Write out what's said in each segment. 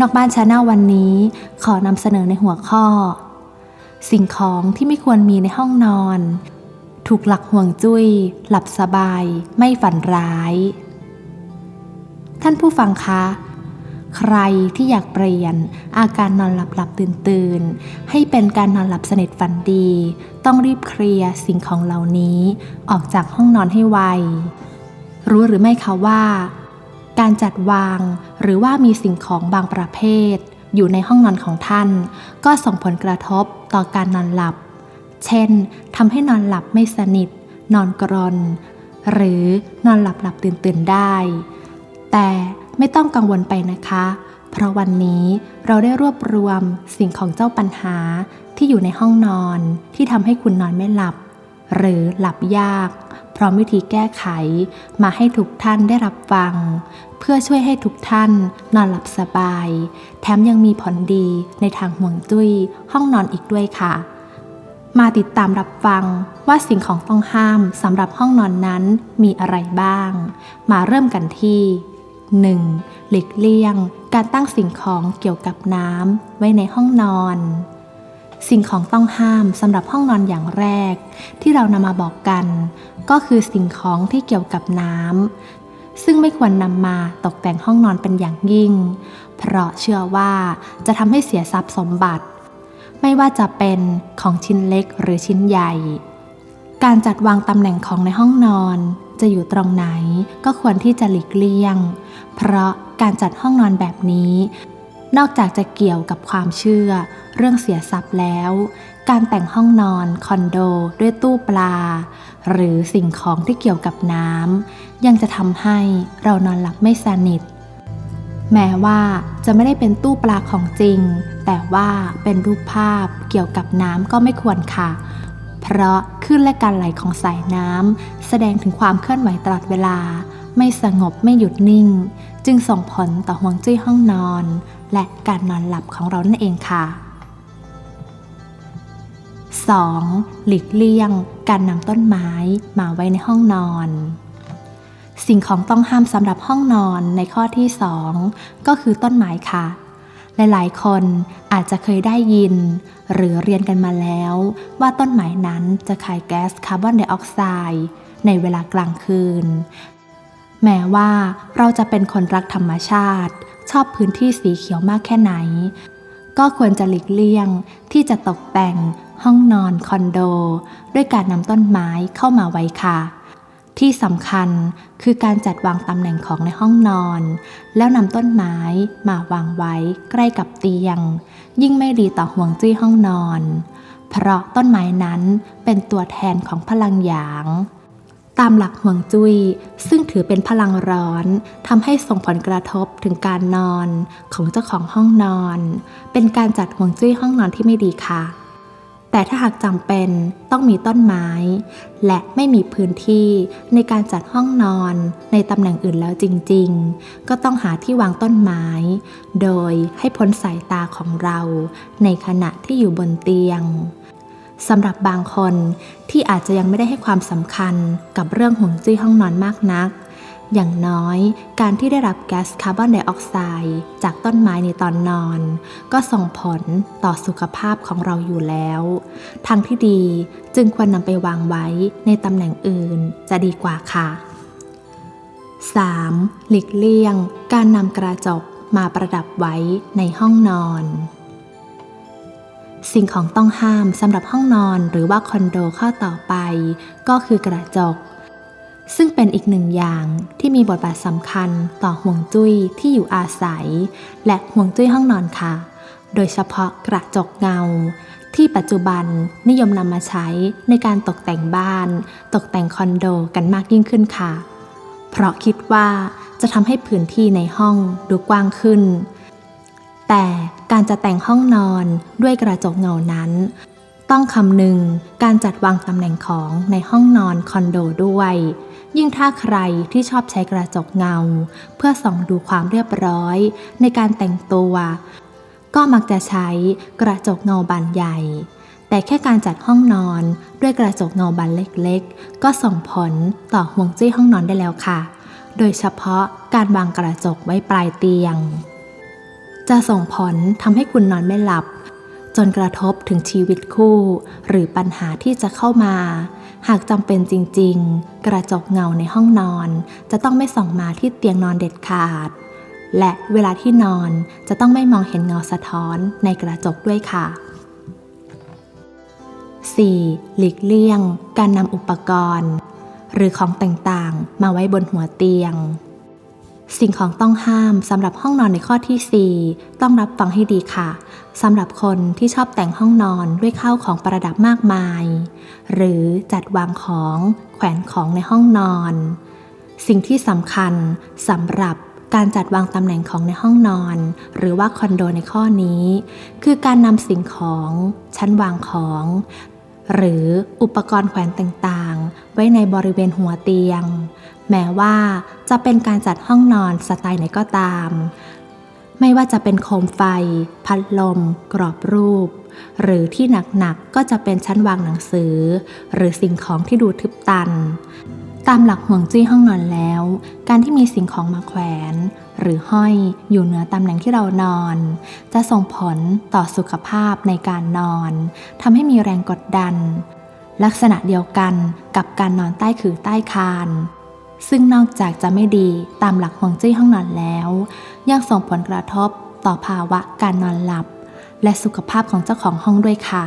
นอกบ้านชาแนลวันนี้ ขอนำเสนอในหัวข้อ สิ่งของที่ไม่ควรมีในห้องนอน ถูกหลักห่วงจุ้ย หลับสบาย ไม่ฝันร้าย ท่านผู้ฟังคะ ใครที่อยากเปลี่ยน อาการนอนหลับหลับตื่นตื่นให้เป็นการนอนหลับสนิทฝันดี ต้องรีบเคลียร์สิ่งของเหล่านี้ ออกจากห้องนอนให้ไว รู้หรือไม่คะว่า การจัดวาง หรือว่ามีสิ่งของบางประเภท อยู่ในห้องนอนของท่าน ก็ส่งผลกระทบต่อการนอนหลับ เช่นทำให้นอนหลับไม่สนิท นอนกรน หรือนอนหลับหลับตื่นตื่นได้ แต่ไม่ต้องกังวลไปนะคะ เพราะวันนี้เราได้รวบรวมสิ่งของเจ้าปัญหาที่อยู่ในห้องนอนที่ทำให้คุณนอนไม่หลับ หรือหลับยาก ร้อมวิธีแก้ไข มาให้ทุกท่านได้รับฟัง เพื่อช่วยให้ทุกท่านนอนหลับสบาย แถมยังมีผลดีในทางห่วงจุ้ยห้องนอนอีกด้วยค่ะ มาติดตามรับฟังว่าสิ่งของต้องห้ามสำหรับห้องนอนนั้นมีอะไรบ้าง มาเริ่มกันที่ 1. หลีกเลี่ยง การตั้งสิ่งของเกี่ยวกับน้ำไว้ในห้องนอน สิ่งของต้องห้ามสำหรับห้องนอนอย่างแรก ที่เรานำมาบอกกัน ก็คือสิ่งของที่เกี่ยวกับน้ำซึ่งไม่ควรนำมาตกแต่งห้องนอนเป็นอย่างยิ่ง เพราะเชื่อว่าจะทำให้เสียทรัพย์สมบัติ ไม่ว่าจะเป็นของชิ้นเล็กหรือชิ้นใหญ่ การจัดวางตำแหน่งของในห้องนอน จะอยู่ตรงไหนก็ควรที่จะหลีกเลี่ยง เพราะการจัดห้องนอนแบบนี้ นอกจากจะเกี่ยวกับความเชื่อ เรื่องเสียทรัพย์แล้ว การแต่งห้องนอน คอนโด ด้วยตู้ปลา หรือสิ่งของที่เกี่ยวกับน้ำยังจะทำให้เรานอนหลับไม่สนิท แม้ว่าจะไม่ได้เป็นตู้ปลาของจริง แต่ว่าเป็นรูปภาพเกี่ยวกับน้ำก็ไม่ควรค่ะ เพราะคลื่นและการไหลของสายน้ำแสดงถึงความเคลื่อนไหวตลอดเวลา ไม่สงบไม่หยุดนิ่ง จึงส่งผลต่อห่วงจุ้ยห้องนอน และการนอนหลับของเรานั่นเองค่ะ 2. หลีกเลี่ยง การนำต้นไม้มาไว้ในห้องนอน สิ่งของต้องห้ามสำหรับห้องนอนในข้อที่ 2 ก็คือต้นไม้ค่ะ หลายๆ คนอาจจะเคยได้ยิน หรือเรียนกันมาแล้ว ว่าต้นไม้นั้นจะขายแก๊สคาร์บอนไดออกไซด์ในเวลากลางคืน แม้ว่าเราจะเป็นคนรักธรรมชาติ ชอบพื้นที่สีเขียวมากแค่ไหน ก็ควรจะหลีกเลี่ยงที่จะตกแต่งห้องนอนคอนโด ด้วยการนำต้นไม้เข้ามาไว้ค่ะ ที่สำคัญคือการจัดวางตำแหน่งของในห้องนอน แล้วนำต้นไม้มาวางไว้ใกล้กับเตียง ยิ่งไม่ดีต่อห่วงจุ้ยห้องนอน เพราะต้นไม้นั้นเป็นตัวแทนของพลังหยาง ตามหลักห่วงจุย้ยซึ่งถือเป็นพลังร้อนทำให้ส่งผลกระทบถึงการนอนของเจ้าของห้องนอน เป็นการจัดห่วงจุ้ยห้องนอนที่ไม่ดีค่ะ แต่ถ้าหากจำเป็นต้องมีต้นไม้ และไม่มีพื้นที่ในการจัดห้องนอนในตำแหน่งอื่นแล้วจริงๆ ก็ต้องหาที่วางต้นไม้ โดยให้พ้นสายตาของเรา ในขณะที่อยู่บนเตียง สำหรับบางคนที่อาจจะยังไม่ได้ให้ความสำคัญกับเรื่องห่วงจุ้ยห้องนอนมากนัก อย่างน้อยการที่ได้รับแก๊สคาร์บอนไดออกไซด์จากต้นไม้ในตอนนอน ก็ส่งผลต่อสุขภาพของเราอยู่แล้ว ทางที่ดีจึงควรนำไปวางไว้ในตำแหน่งอื่นจะดีกว่าค่ะ 3. หลีกเลี่ยง การนำกระจกมาประดับไว้ในห้องนอน สิ่งของต้องห้ามสำหรับห้องนอนหรือว่าคอนโดข้อต่อไป ก็คือกระจก ซึ่งเป็นอีกหนึ่งอย่างที่มีบทบาทสำคัญต่อห่วงจุ้ยที่อยู่อาศัย และห่วงจุ้ยห้องนอนค่ะ โดยเฉพาะกระจกเงา ที่ปัจจุบันนิยมนำมาใช้ในการตกแต่งบ้าน ตกแต่งคอนโดกันมากยิ่งขึ้นค่ะ เพราะคิดว่าจะทำให้พื้นที่ในห้องดูกว้างขึ้น แต่ การจะแต่งห้องนอนด้วยกระจกเงานั้น ต้องคำนึงการจัดวางตำแหน่งของในห้องนอนคอนโดด้วย ยิ่งถ้าใครที่ชอบใช้กระจกเงา เพื่อส่องดูความเรียบร้อย ในการแต่งตัว ก็มักจะใช้กระจกเงาบานใหญ่ แต่แค่การจัดห้องนอนด้วยกระจกเงาบานเล็กๆ ก็ส่งผลต่อห่วงจุ้ยห้องนอนได้แล้วค่ะ โดยเฉพาะการวางกระจกไว้ปลายเตียง จะส่งผลทำให้คุณนอนไม่หลับ จนกระทบถึงชีวิตคู่ หรือปัญหาที่จะเข้ามา หากจำเป็นจริง ๆ กระจกเงาในห้องนอน จะต้องไม่ส่องมาที่เตียงนอนเด็ดขาด และเวลาที่นอนจะต้องไม่มองเห็นเงาสะท้อนในกระจกด้วยค่ะ 4. หลีกเลี่ยง การนำอุปกรณ์ หรือของต่างๆ มาไว้บนหัวเตียง สิ่งของต้องห้ามสำหรับห้องนอนในข้อที่ 4 ต้องรับฟังให้ดีค่ะสำหรับคนที่ชอบแต่งห้องนอนด้วยข้าวของประดับมากมาย หรือจัดวางของแขวนของในห้องนอน สิ่งที่สำคัญสำหรับการจัดวางตำแหน่งของในห้องนอน หรือว่าคอนโดในข้อนี้ คือการนำสิ่งของ ชั้นวางของ หรืออุปกรณ์แขวนต่าง ๆไว้ในบริเวณหัวเตียง แม้ว่าจะเป็นการจัดห้องนอนสไตล์ไหนก็ตาม ไม่ว่าจะเป็นโคมไฟ พัดลม กรอบรูป หรือที่หนักๆก็จะเป็นชั้นวางหนังสือ หรือสิ่งของที่ดูทึบตัน ตามหลักห่วงจุ้ยห้องนอนแล้ว การที่มีสิ่งของมาแขวน หรือห้อยอยู่เหนือตำแหน่งที่เรานอน จะส่งผลต่อสุขภาพในการนอนทำให้มีแรงกดดัน ลักษณะเดียวกันกับการนอนใต้คือใต้คาน ซึ่งนอกจากจะไม่ดีตามหลักห่วงจุ้ยห้องนอนแล้ว ยังส่งผลกระทบต่อภาวะการนอนหลับ และสุขภาพของเจ้าของห้องด้วยค่ะ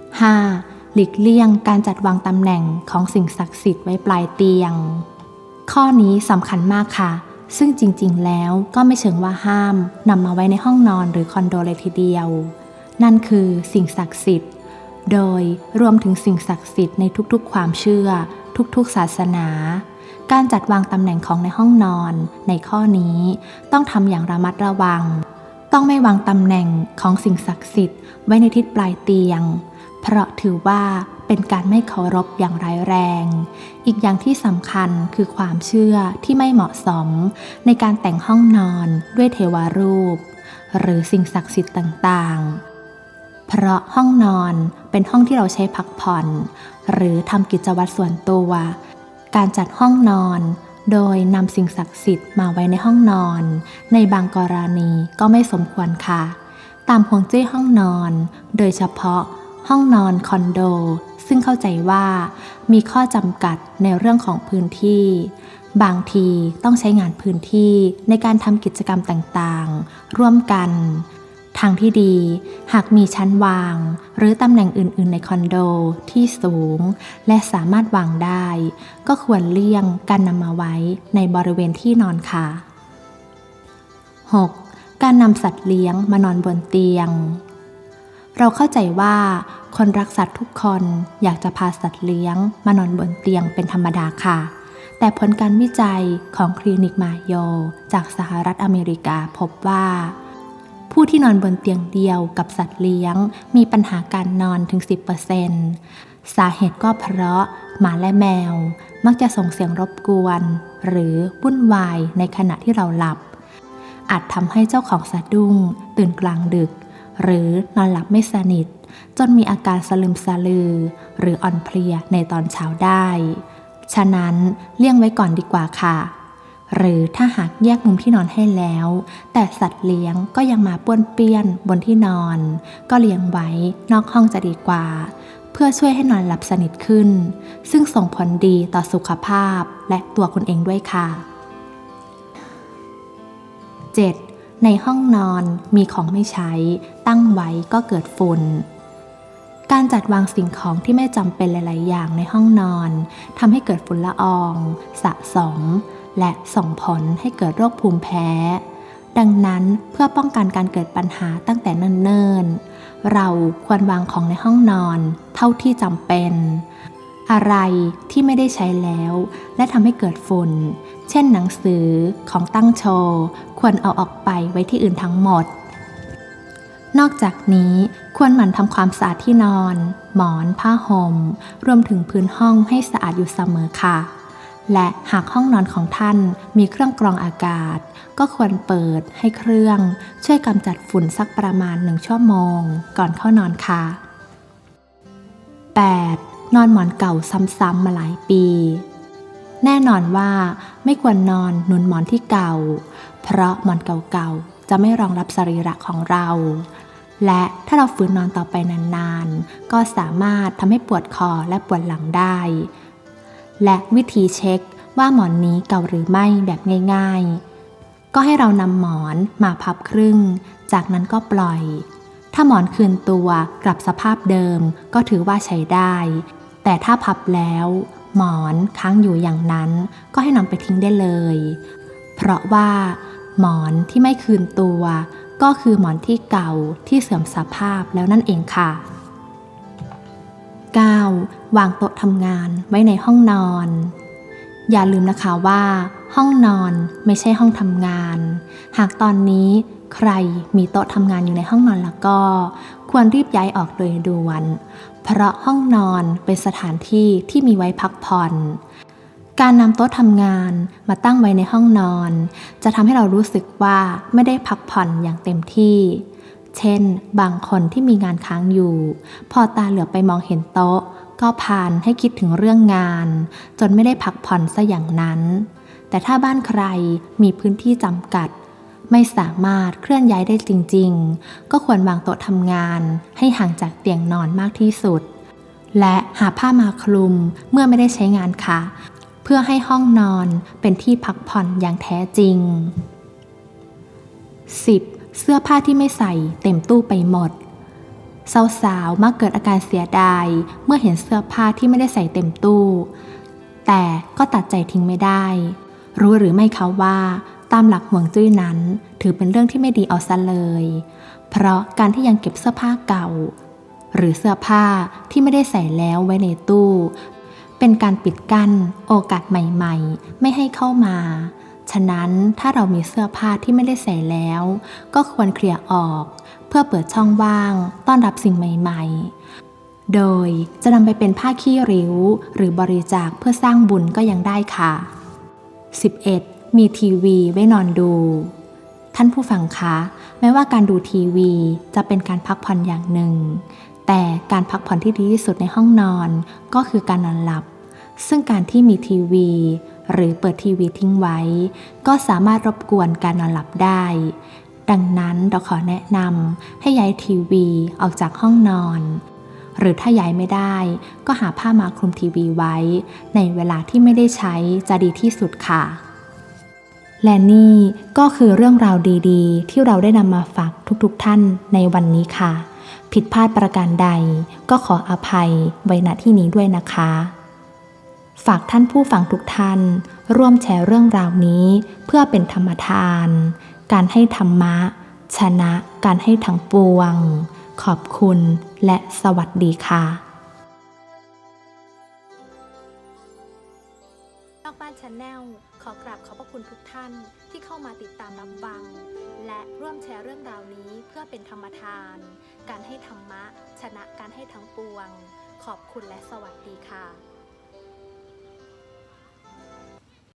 5. หลีกเลี่ยงการจัดวางตำแหน่งของสิ่งศักดิ์สิทธิ์ไว้ปลายเตียง ข้อนี้สำคัญมากค่ะ ซึ่งจริงๆ แล้วก็ไม่เชิงว่าห้ามนำมาไว้ในห้องนอนหรือคอนโดเลยทีเดียว นั่นคือสิ่งศักดิ์สิทธิ์ โดยรวมถึงสิ่งศักดิ์สิทธิ์ในทุกๆ ความเชื่อ ทุกๆ ศาสนา การจัดวางตำแหน่งของในห้องนอน ในข้อนี้ต้องทำอย่างระมัดระวัง ต้องไม่วางตำแหน่งของสิ่งศักดิ์สิทธิ์ไว้ในทิศปลายเตียง เพราะถือว่าเป็นการไม่เคารพอย่างร้ายแรง อีกอย่างที่สำคัญคือความเชื่อที่ไม่เหมาะสม ในการแต่งห้องนอนด้วยเทวรูป หรือสิ่งศักดิ์สิทธิ์ต่างๆ เพราะห้องนอนเป็นห้องที่เราใช้พักผ่อน หรือทำกิจวัตรส่วนตัว การจัดห้องนอน โดยนำสิ่งศักดิ์สิทธิ์มาไว้ในห้องนอน ในบางกรณีก็ไม่สมควรค่ะ ตามฮวงจุ้ยห้องนอน โดยเฉพาะห้องนอนคอนโด ซึ่งเข้าใจว่ามีข้อจำกัดในเรื่องของพื้นที่ บางทีต้องใช้งานพื้นที่ในการทำกิจกรรมต่างๆ ร่วมกัน ทางที่ดีหากมีชั้นวาง หรือตำแหน่งอื่น ๆ ในคอนโดที่สูง และสามารถวางได้ ก็ควรเลี่ยงการนำมาไว้ในบริเวณที่นอนค่ะ 6. การนำสัตว์เลี้ยงมานอนบนเตียง เราเข้าใจว่าคนรักสัตว์ทุกคนอยากจะพาสัตว์เลี้ยงมานอนบนเตียงเป็นธรรมดาค่ะ แต่ผลการวิจัยของคลินิกมาโย จากสหรัฐอเมริกาพบว่า ผู้ที่นอนบนเตียงเดียวกับสัตว์เลี้ยง มีปัญหาการนอนถึง 10%สาเหตุก็เพราะหมาและแมว มักจะส่งเสียงรบกวน หรือวุ่นวายในขณะที่เราหลับ อาจทำให้เจ้าของสะดุ้ง ตื่นกลางดึก หรือนอนหลับไม่สนิท จนมีอาการสลึมสลือ หรืออ่อนเพลียในตอนเช้าได้ ฉะนั้นเลี่ยงไว้ก่อนดีกว่าค่ะ หรือถ้าหากแยกมุมที่นอนให้แล้ว แต่สัตว์เลี้ยงก็ยังมาป้วนเปี้ยนบนที่นอน ก็เลี้ยงไว้นอกห้องจะดีกว่า เพื่อช่วยให้นอนหลับสนิทขึ้น ซึ่งส่งผลดีต่อสุขภาพและตัวคุณเองด้วยค่ะ 7. ในห้องนอนมีของไม่ใช้ ตั้งไว้ก็เกิดฝุ่นการจัดวางสิ่งของที่ไม่จำเป็นหลาย ๆ อย่างในห้องนอนทำให้เกิดฝุ่นละออง สะสม และส่งผลให้เกิดโรคภูมิแพ้ ดังนั้นเพื่อป้องกันการเกิดปัญหาตั้งแต่เนิ่นๆ เราควรวางของในห้องนอน เท่าที่จำเป็น อะไรที่ไม่ได้ใช้แล้ว และทำให้เกิดฝุ่น เช่นหนังสือของตั้งโชว์ควรเอาออกไปไว้ที่อื่นทั้งหมดนอกจากนี้ควรหมั่นทำความสะอาดที่นอน หมอน ผ้าห่ม รวมถึงพื้นห้องให้สะอาดอยู่เสมอค่ะ และหากห้องนอนของท่านมีเครื่องกรองอากาศ ก็ควรเปิดให้เครื่อง ช่วยกำจัดฝุ่นสักประมาณหนึ่งชั่วโมง ก่อนเข้านอนค่ะ 8. นอนหมอนเก่าซ้ำๆมาหลายปี แน่นอนว่าไม่ควรนอนหนุนหมอนที่เก่า เพราะหมอนเก่าๆจะไม่รองรับสรีระของเรา และถ้าเราฝืนนอนต่อไปนานๆ ก็สามารถทำให้ปวดคอและปวดหลังได้ และวิธีเช็คว่าหมอนนี้เก่าหรือไม่แบบง่าย ๆ ก็ให้เรานำหมอนมาพับครึ่ง จากนั้นก็ปล่อย ถ้าหมอนคืนตัวกลับสภาพเดิมก็ถือว่าใช้ได้ แต่ถ้าพับแล้ว หมอนค้างอยู่อย่างนั้น ก็ให้นำไปทิ้งได้เลย เพราะว่า หมอนที่ไม่คืนตัว ก็คือหมอนที่เก่าที่เสื่อมสภาพแล้วนั่นเองค่ะ 9. วางโต๊ะทำงานไว้ในห้องนอน อย่าลืมนะคะว่า ห้องนอนไม่ใช่ห้องทำงาน หากตอนนี้ใครมีโต๊ะทำงานอยู่ในห้องนอนแล้วก็ ควรรีบย้ายออกโดยด่วน เพราะห้องนอนเป็นสถานที่ที่มีไว้พักผ่อน การนำโต๊ะทำงานมาตั้งไว้ในห้องนอน จะทำให้เรารู้สึกว่าไม่ได้พักผ่อนอย่างเต็มที่ เช่น บางคนที่มีงานค้างอยู่ พอตาเหลือไปมองเห็นโต๊ะ ก็พานให้คิดถึงเรื่องงาน จนไม่ได้พักผ่อนซะอย่างนั้น แต่ถ้าบ้านใครมีพื้นที่จำกัด ไม่สามารถเคลื่อนย้ายได้จริง ๆ ก็ควรวางโต๊ะทำงาน ให้ห่างจากเตียงนอนมากที่สุด และหาผ้ามาคลุมเมื่อไม่ได้ใช้งานค่ะ เพื่อให้ห้องนอนเป็นที่พักผ่อนอย่างแท้จริง 10. เสื้อผ้าที่ไม่ใส่เต็มตู้ไปหมด สาวๆมักเกิดอาการเสียดายเมื่อเห็นเสื้อผ้าที่ไม่ได้ใส่เต็มตู้ แต่ก็ตัดใจทิ้งไม่ได้ รู้หรือไม่คะว่า ตามหลักห่วงจุ้ยนั้น ถือเป็นเรื่องที่ไม่ดีเอาซะเลย เพราะการที่ยังเก็บเสื้อผ้าเก่า หรือเสื้อผ้าที่ไม่ได้ใส่แล้วไว้ในตู้ เป็นการปิดกั้นโอกาสใหม่ ๆ ไม่ให้เข้ามา ฉะนั้นถ้าเรามีเสื้อผ้าที่ไม่ได้ใส่แล้ว ก็ควรเคลียร์ออก เพื่อเปิดช่องว่าง ต้อนรับสิ่งใหม่ ๆ โดยจะนำไปเป็นผ้าขี้ริ้ว หรือบริจาคเพื่อสร้างบุญก็ยังได้ค่ะ 11. มีทีวีไว้นอนดู ท่านผู้ฟังคะแม้ว่าการดูทีวีจะเป็นการพักผ่อนอย่างหนึ่ง แต่การพักผ่อนที่ดีที่สุดในห้องนอนก็คือการนอนหลับ ซึ่งการที่มีทีวี หรือเปิดทีวีทิ้งไว้ ก็สามารถรบกวนการนอนหลับได้ ดังนั้นเราขอแนะนำให้ย้ายทีวีออกจากห้องนอน หรือถ้าย้ายไม่ได้ ก็หาผ้ามาคลุมทีวีไว้ ในเวลาที่ไม่ได้ใช้จะดีที่สุดค่ะและนี่ก็คือเรื่องราวดีๆ ที่เราได้นำมาฝากทุกๆท่านในวันนี้ค่ะ ผิดพลาดประการใดก็ขออภัยไว้ณที่นี้ด้วยนะคะ ฝากท่านผู้ฟังทุกท่าน ร่วมแชร์เรื่องราวนี้ เพื่อเป็นธรรมทาน การให้ธรรมะ ชนะการให้ทั้งปวง ขอบคุณและสวัสดีค่ะนอกบ้านชาแนลขอกราบขอบพระคุณทุกท่านที่เข้ามาติดตามรับฟัง และร่วมแชร์เรื่องราวนี้เพื่อเป็นธรรมทาน การให้ธรรมะ ชนะการให้ทั้งปวง ขอบคุณและสวัสดีค่ะ